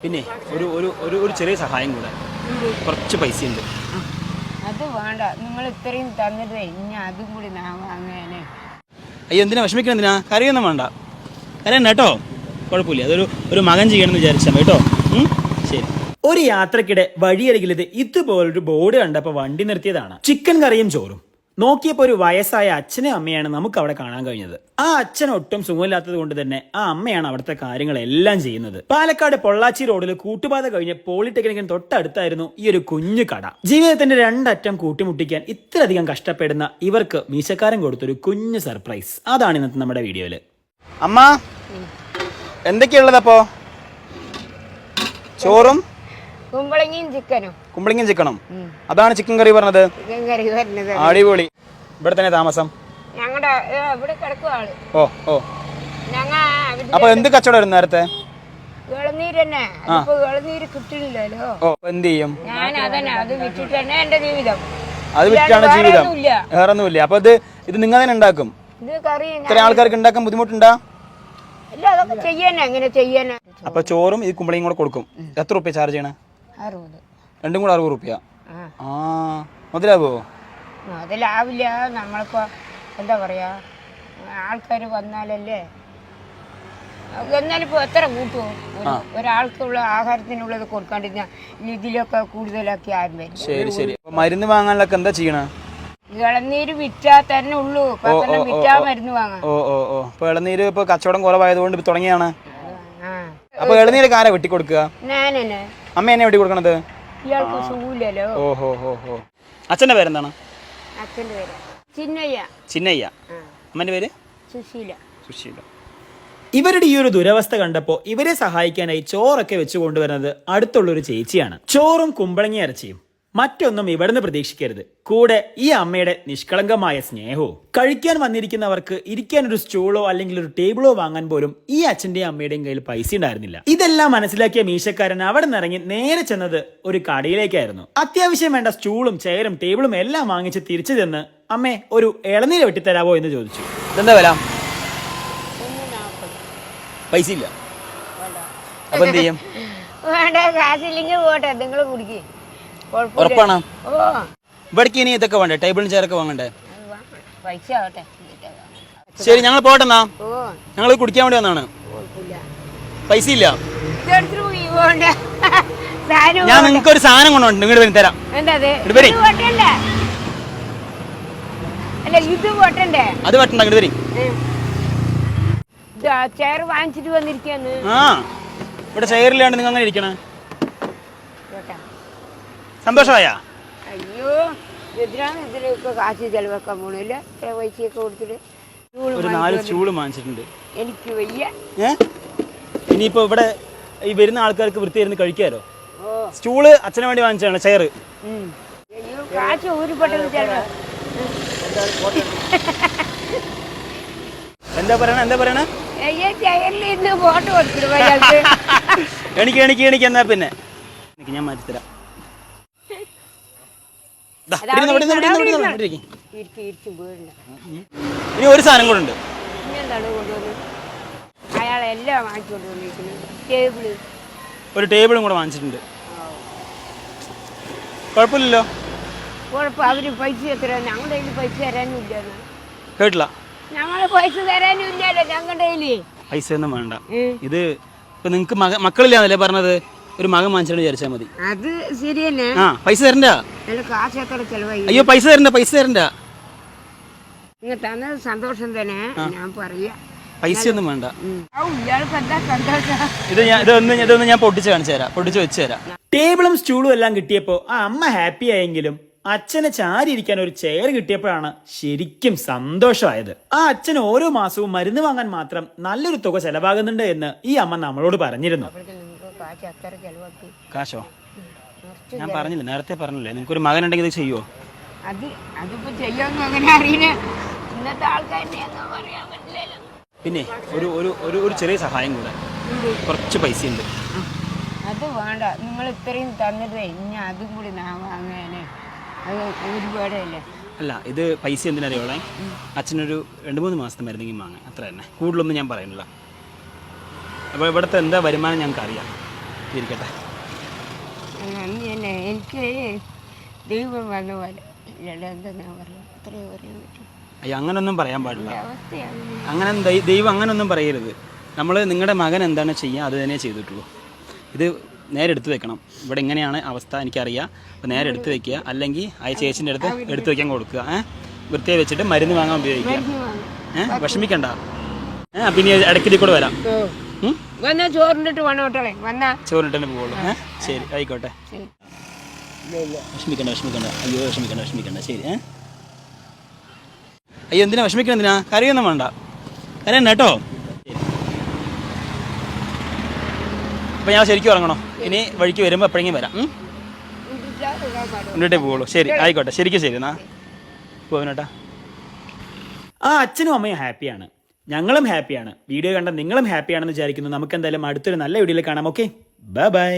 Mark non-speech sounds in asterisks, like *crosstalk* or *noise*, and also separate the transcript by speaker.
Speaker 1: പിന്നെ ഒരു ഒരു ഒരു ഒരു ചെറിയ സഹായം കൂടെ. കുറച്ച് പൈസ ഉണ്ട്
Speaker 2: അത് വേണ്ട. നിങ്ങൾ ഇത്രയും തന്നിട്ടേ ഇനി അതും കൂടി ഞാൻ വാങ്ങാനേ.
Speaker 1: അയ്യോ എന്തിനാ വിഷമിക്കണം എന്തിനാ? കറിയൊന്നും വേണ്ട. കരയണ്ട കേട്ടോ. കുഴപ്പമില്ല. അതൊരു ഒരു മകൻ ചെയ്യണമെന്ന് വിചാരിച്ചാൽ കേട്ടോ. ശരി. ഒരു യാത്രക്കിടെ വഴിയരികിലത് ഇതുപോലൊരു ബോർഡ് കണ്ടപ്പോൾ വണ്ടി നിർത്തിയതാണ്. ചിക്കൻ കറിയും ചോറും. നോക്കിയപ്പോൾ ഒരു വയസ്സായ അച്ഛനും അമ്മയാണ് നമുക്ക് അവിടെ കാണാൻ കഴിഞ്ഞത്. ആ അച്ഛൻ ഒട്ടും സുഖമില്ലാത്തത് കൊണ്ട് തന്നെ ആ അമ്മയാണ് അവിടുത്തെ കാര്യങ്ങളെല്ലാം ചെയ്യുന്നത്. പാലക്കാട് പൊള്ളാച്ചി റോഡിൽ കൂട്ടുപാത കഴിഞ്ഞ് പോളിടെക്നിക്കിന് തൊട്ടടുത്തായിരുന്നു ഈ ഒരു കുഞ്ഞു കട. ജീവിതത്തിന്റെ രണ്ടറ്റം കൂട്ടിമുട്ടിക്കാൻ ഇത്രയധികം കഷ്ടപ്പെടുന്ന ഇവർക്ക് മീശക്കാരൻ കൊടുത്തൊരു കുഞ്ഞു സർപ്രൈസ്. അതാണ് ഇന്നത്തെ നമ്മുടെ വീഡിയോയിൽ അമ്മ എന്തൊക്കെയുള്ളതപ്പോ ചോറും
Speaker 2: കുമ്പളങ്ങിയും ചിക്കനും.
Speaker 1: കുമ്പളങ്ങയും ചിക്കനും. അതാണ് ചിക്കൻ കറി പറഞ്ഞത്.
Speaker 2: ചിക്കൻ കറി വരുന്നത്
Speaker 1: അടിപൊളി. ഇവിടെ തന്നെ താമസം.
Speaker 2: ഞങ്ങളുടെ ഇവിടെ കിടക്കും ആൾ.
Speaker 1: ഓ ഓ.
Speaker 2: ഞങ്ങ
Speaker 1: അപ്പൊ എന്ത് കച്ചവടം നേരത്തെ?
Speaker 2: തന്നെ. ഇളനീര്
Speaker 1: ഓ എന്ത് ചെയ്യും?
Speaker 2: ഞാൻ അതന്നെ അത് വിറ്റിട്ട് തന്നെ എന്റെ ജീവിതം.
Speaker 1: അത് വിറ്റാണ്
Speaker 2: വേറെ
Speaker 1: ജീവിതം. വേറെ ഒന്നുമില്ല അപ്പൊ ഇത് ഇത് നിങ്ങൾ തന്നെ ഉണ്ടാക്കും. ഇത്ര ആൾക്കാർക്ക് ഉണ്ടാക്കാൻ ബുദ്ധിമുട്ടുണ്ടാ? അപ്പൊ ചോറും ഈ കുമ്പളയും കൂടെ കൊടുക്കും. എത്ര റുപ്യ ചാർജ് ചെയ്യണേ?
Speaker 2: അറുപത്.
Speaker 1: രണ്ടും കൂടെ അറുപത് റുപ്യ.
Speaker 2: ആ.
Speaker 1: മുതലാവോ?
Speaker 2: മുതലാവില്ല നമ്മളിപ്പോ എന്താ പറയാ ആൾക്കാർ വന്നാലല്ലേ? എന്നാലിപ്പോ എത്ര കൂട്ടുമോ ഒരു- ഒരാൾക്കുള്ള ആഹാരത്തിനുള്ളത് കൊടുക്കാണ്ടിരുന്ന ഇതിലൊക്കെ കൂടുതലാക്കി ആരും വരും
Speaker 1: ശരി ശരി. മരുന്ന് വാങ്ങാനൊക്കെ എന്താ ചെയ്യണേ?
Speaker 2: ഇളനീര് വിറ്റാ തന്നെ ഉള്ളൂ. വിറ്റാ മരുന്ന് വാങ്ങാം.
Speaker 1: ഓ ഓ ഓ. ഇപ്പൊ ഇളനീര് ഇപ്പൊ കച്ചവടം കുറവായതുകൊണ്ട് തുടങ്ങിയാണ് അപ്പൊ ഇളനീര് കാരാ വെട്ടി കൊടുക്കുക
Speaker 2: ഞാനെന്നെ.
Speaker 1: അമ്മ എന്നെ എവിടെ കൊടുക്കണത്?
Speaker 2: ഇയാൾക്ക് സുഖമില്ലല്ലോ.
Speaker 1: ഓ ഹോ ഹോ ഹോ. അച്ഛന്റെ പേരെന്താണ്?
Speaker 2: അച്ഛന്റെ പേര് ചിന്നയ്യ.
Speaker 1: ചിന്നയ്യ.
Speaker 2: അമ്മന്റെ
Speaker 1: അമ്മന്റെ പേര്?
Speaker 2: സുശീല.
Speaker 1: സുശീല. ഇവരുടെ ഈ ഒരു ദുരവസ്ഥ കണ്ടപ്പോൾ ഇവരെ സഹായിക്കാനായി ചോറൊക്കെ വെച്ച് കൊണ്ടുവരുന്നത് അടുത്തുള്ള ഒരു ചേച്ചിയാണ്. ചോറും കുമ്പളങ്ങി ഇറച്ചിയും. മറ്റൊന്നും ഇവിടുന്ന് പ്രതീക്ഷിക്കരുത്. കൂടെ ഈ അമ്മയുടെ നിഷ്കളങ്കമായ സ്നേഹവും. കഴിക്കാൻ വന്നിരിക്കുന്നവർക്ക് ഇരിക്കാൻ ഒരു സ്റ്റൂളോ അല്ലെങ്കിൽ ഒരു ടേബിളോ വാങ്ങാൻ പോലും ഈ അച്ഛന്റെയും അമ്മയുടെയും കയ്യിൽ പൈസ ഉണ്ടായിരുന്നില്ല. ഇതെല്ലാം മനസ്സിലാക്കിയ മീശക്കാരൻ അവിടെ നിന്നിറങ്ങി നേരെ ചെന്നത് ഒരു കടയിലേക്കായിരുന്നു. അത്യാവശ്യം വേണ്ട സ്റ്റൂളും ചെയറും ടേബിളും എല്ലാം വാങ്ങിച്ച് തിരിച്ചു ചെന്ന് അമ്മേ ഒരു ഇളനീര് വെട്ടിത്തരാവോ എന്ന് ചോദിച്ചു. എന്താ വില? പൈസ ഇല്ല അപ്പൊ എന്ത് ചെയ്യും?
Speaker 2: വേണ്ട കാശില്ലെങ്കിൽ പോട്ടെ. നിങ്ങൾ കുടിക്ക്.
Speaker 1: ഉറപ്പാണോ? ഇവിടേക്ക് ഇനി ഇതൊക്കെ വേണ്ടേ? ടേബിളും ചെയറൊക്കെ വാങ്ങണ്ടേ
Speaker 2: പൈസ ആവട്ടെ.
Speaker 1: ശരി ഞങ്ങൾ പോട്ടെന്നാ ഞങ്ങൾ കുടിക്കാൻ വേണ്ടി വന്നാണ്. പൈസ ഇല്ല. ഞാൻ നിങ്ങൾക്ക് ഒരു സാധനം കൊണ്ടുണ്ട് ഇങ്ങോട്ട് വരും തരാം.
Speaker 2: അത്?
Speaker 1: വെട്ടണ്ട? ഇങ്ങോട്ട് വരും.
Speaker 2: ചെയർ വാങ്ങിച്ചിട്ട് വന്നിരിക്കാന്ന്
Speaker 1: ആ. ഇവിടെ ചെയറില്ലാണ്ട് നിങ്ങൾ അങ്ങനെ ഇരിക്കണേ. സന്തോഷമായ?
Speaker 2: അയ്യോ ഇതിലൊക്കെ കാശ് ചെലവാക്കാൻ പോണില്ല ഇത്ര പൈസയൊക്കെ കൊടുത്തിട്ട്
Speaker 1: ഒരു നാല് വാങ്ങിച്ചിട്ടുണ്ട്.
Speaker 2: എനിക്ക് വയ്യ.
Speaker 1: ഏ? ഇനിയിപ്പോ ഇവിടെ ഈ വരുന്ന ആൾക്കാർക്ക് വൃത്തിയായിരുന്നു കഴിക്കാലോ?
Speaker 2: ഓ.
Speaker 1: സ്റ്റൂൾ അച്ഛന് വേണ്ടി വാങ്ങിച്ചാണ് ചെയർ
Speaker 2: ഉം. അയ്യോ കാശ് ഊരിപ്പെട്ടത് ചെലവ്
Speaker 1: എന്താ പറയണ എന്താ പറയണ?
Speaker 2: അയ്യോ ചെയറിൽ ഇന്ന് ഫോട്ടോ കൊടുത്തിട്ട് *laughs*
Speaker 1: എനിക്ക് എനിക്ക് എനിക്ക് എന്നാ പിന്നെ? എനിക്ക് ഞാൻ മാറ്റിത്തരാം. ഇനി ഒരു സാധനം കൂടെ ഉണ്ട്.
Speaker 2: കൊണ്ടുവന്നിരിക്കുന്നത് ടേബിൾ.
Speaker 1: ഒരു ടേബിളും കൂടെ വാങ്ങിച്ചിട്ടുണ്ട്. കുഴപ്പമില്ലല്ലോ?
Speaker 2: കുഴപ്പം പൈസ എത്ര ഞങ്ങളുടെ കയ്യിൽ പൈസ തരാനും
Speaker 1: കേട്ടില്ല.
Speaker 2: ഞങ്ങൾ പൈസ തരാനും ഇല്ലല്ലോ ഞങ്ങളുടെ
Speaker 1: പൈസ ഒന്നും വേണ്ട. ഇത് ഇപ്പൊ നിങ്ങക്ക് മക മക്കളില്ലാന്നല്ലേ പറഞ്ഞത്? ഒരു മകൻ വാങ്ങിച്ചിട്ട് വിചാരിച്ചാൽ മതി.
Speaker 2: അത് ശരി തന്നെ.
Speaker 1: ആ പൈസ തരണ്ട?
Speaker 2: നല്ല കാശ് എത്ര ചെലവായി.
Speaker 1: അയ്യോ പൈസ തരണ്ട പൈസ തരണ്ട.
Speaker 2: നിങ്ങൾ തന്നത് സന്തോഷം തന്നെ. ഞാൻ പറയാ.
Speaker 1: പൈസ ഒന്നും വേണ്ട. ഇത് ഞാൻ ഇതൊന്ന് ഇതൊന്ന് ഞാൻ പൊട്ടിച്ച് കാണിച്ചു തരാം പൊട്ടിച്ച് വെച്ച് തരാം. ടേബിളും സ്റ്റൂളും എല്ലാം കിട്ടിയപ്പോ ആ അമ്മ ഹാപ്പി ആയെങ്കിലും അച്ഛനെ ചാരി ഇരിക്കാൻ ഒരു ചെയർ കിട്ടിയപ്പോഴാണ് ശരിക്കും സന്തോഷമായത്. ആ അച്ഛൻ ഓരോ മാസവും മരുന്ന് വാങ്ങാൻ മാത്രം നല്ലൊരു തുക ചെലവാകുന്നുണ്ട് എന്ന് ഈ അമ്മ നമ്മളോട് പറഞ്ഞിരുന്നു.
Speaker 2: കാശ് അത്ര ചെലവാക്കി.
Speaker 1: കാശോ? ഞാൻ പറഞ്ഞില്ല നേരത്തെ പറഞ്ഞില്ലേ നിങ്ങൾക്ക് ഒരു മകൻ ഉണ്ടെങ്കിൽ ഇത് ചെയ്യുമോ
Speaker 2: അത് അതിപ്പോ ചെയ്യാന്ന് അങ്ങനെ അറിയില്ല. ഇന്നത്തെ ആൾക്കാരെ പറയാൻ പറ്റില്ലല്ലോ.
Speaker 1: പിന്നെ ഒരു ഒരു ഒരു ഒരു ചെറിയ സഹായം കൂടെ. കുറച്ച് പൈസ ഉണ്ട്
Speaker 2: അത് വേണ്ട. നിങ്ങൾ ഇത്രയും തന്നിട്ട് ഇനി അതും കൂടി ഞാൻ വാങ്ങാനേ. അത് ഒരുപാടല്ലേ?
Speaker 1: അല്ല ഇത് പൈസ എന്തിനറിയോളെ അച്ഛനൊരു രണ്ട് മൂന്ന് മാസത്തെ മരുന്നെങ്കിൽ വാങ്ങാൻ അത്ര തന്നെ. കൂടുതലൊന്നും ഞാൻ പറയുന്നില്ല. അപ്പോൾ ഇവിടുത്തെ എന്താ വരുമാനം ഞങ്ങൾക്ക് അറിയാം ഇരിക്കട്ടെ
Speaker 2: നന്ദി തന്നെ എനിക്ക് ദൈവം വന്ന പോലെ ഇല്ലല്ലോ എന്താ അത്രയും പറയാൻ പറ്റും.
Speaker 1: അയ്യോ അങ്ങനൊന്നും പറയാൻ പാടില്ല. അങ്ങനെ ദൈവം അങ്ങനൊന്നും പറയരുത്. നമ്മൾ നിങ്ങളുടെ മകൻ എന്താണ് ചെയ്യുക അത് തന്നെ ചെയ്തിട്ടുള്ളൂ. ഇത് നേരെ എടുത്തു വെക്കണം. ഇവിടെ എങ്ങനെയാണ് അവസ്ഥ എനിക്കറിയാം. അപ്പോൾ നേരെ എടുത്തു വെക്കുക. അല്ലെങ്കിൽ ആ ചേച്ചിന്റെ അടുത്ത് എടുത്തു വെക്കാൻ കൊടുക്കുക. ഏഹ് വൃത്തിയായി വെച്ചിട്ട് മരുന്ന് വാങ്ങാൻ ഉപയോഗിക്കുക. ഏഹ് വിഷമിക്കണ്ട. ഏഹ് പിന്നെ ഇടയ്ക്കിടയിൽ കൂടെ വരാം?
Speaker 2: വന്നാ ചോറിനിട്ട് വേണോട്ടോളെ വന്നാ.
Speaker 1: ചോറിട്ട് തന്നെ പോകുള്ളൂ ഏഹ്? ശരി ആയിക്കോട്ടെ. വിഷമിക്കണ്ട വിഷമിക്കണ്ട. അയ്യോ വിഷമിക്കണ്ട വിഷമിക്കണ്ട. ശരി ഏ അയ്യോ എന്തിനാ വിഷമിക്കണം എന്തിനാ? കറിയൊന്നും വേണ്ട. കരയണ്ട കേട്ടോ. അപ്പം ഞാൻ ശരിക്കും ഇറങ്ങണോ ഇനി വഴിക്ക് വരുമ്പോൾ എപ്പോഴെങ്കിലും വരാം? കൊണ്ടിട്ടേ പോവുള്ളൂ. ശരി ആയിക്കോട്ടെ. ശരിക്കും ശരി. എന്നാ. പോവനേട്ടാ ആ അച്ഛനും അമ്മയും ഹാപ്പിയാണ്. ഞങ്ങളും ഹാപ്പിയാണ്. വീഡിയോ കണ്ട നിങ്ങളും ഹാപ്പിയാണെന്ന് വിചാരിക്കുന്നു. നമുക്ക് എന്തായാലും അടുത്തൊരു നല്ല വീഡിയോയിൽ കാണാം. Okay bye bye